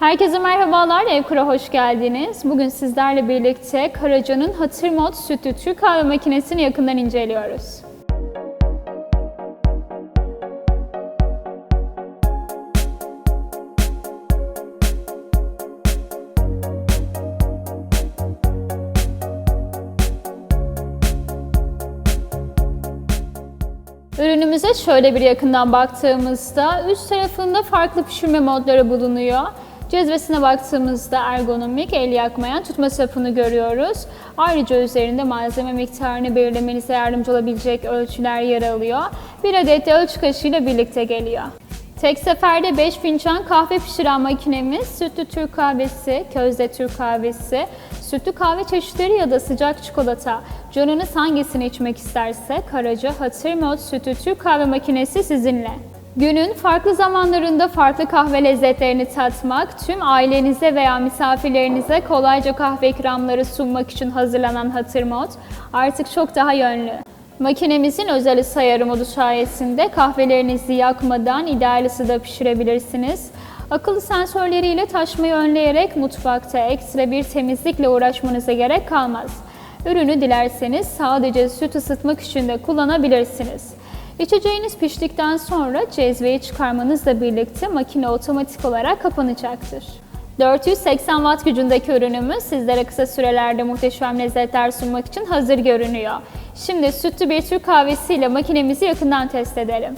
Herkese merhabalar, Evkur'a hoş geldiniz. Bugün sizlerle birlikte Karaca'nın Hatır Mod sütlü Türk kahve makinesini yakından inceliyoruz. Ürünümüze şöyle bir yakından baktığımızda üst tarafında farklı pişirme modları bulunuyor. Cezvesine baktığımızda ergonomik, el yakmayan tutma sapını görüyoruz. Ayrıca üzerinde malzeme miktarını belirlemenize yardımcı olabilecek ölçüler yer alıyor. Bir adet de ölçü kaşığıyla birlikte geliyor. Tek seferde 5 fincan kahve pişiren makinemiz sütlü Türk kahvesi, közde Türk kahvesi, sütlü kahve çeşitleri ya da sıcak çikolata. Canınız hangisini içmek isterse Karaca Hatır Mod Sütlü Türk kahve makinesi sizinle. Günün farklı zamanlarında farklı kahve lezzetlerini tatmak, tüm ailenize veya misafirlerinize kolayca kahve ikramları sunmak için hazırlanan Hatır Mod artık çok daha yönlü. Makinemizin özel ısı ayarı modu sayesinde kahvelerinizi yakmadan ideal ısıda pişirebilirsiniz. Akıllı sensörleriyle taşmayı önleyerek mutfakta ekstra bir temizlikle uğraşmanıza gerek kalmaz. Ürünü dilerseniz sadece süt ısıtmak için de kullanabilirsiniz. İçeceğiniz piştikten sonra cezveyi çıkarmanızla birlikte makine otomatik olarak kapanacaktır. 480 watt gücündeki ürünümüz sizlere kısa sürelerde muhteşem lezzetler sunmak için hazır görünüyor. Şimdi sütlü bir Türk kahvesiyle makinemizi yakından test edelim.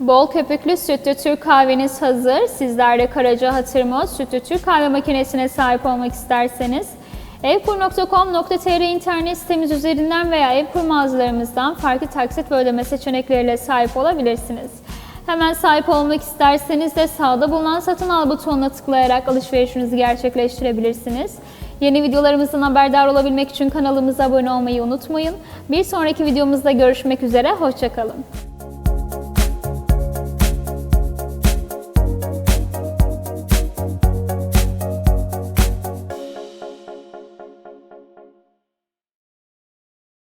Bol köpüklü sütlü Türk kahveniz hazır. Sizler de Karaca Hatır Mod sütlü Türk kahve makinesine sahip olmak isterseniz evkur.com.tr internet sitemiz üzerinden veya Evkur mağazalarımızdan farklı taksit ve ödeme seçenekleriyle sahip olabilirsiniz. Hemen sahip olmak isterseniz de sağda bulunan satın al butonuna tıklayarak alışverişinizi gerçekleştirebilirsiniz. Yeni videolarımızdan haberdar olabilmek için kanalımıza abone olmayı unutmayın. Bir sonraki videomuzda görüşmek üzere, hoşçakalın.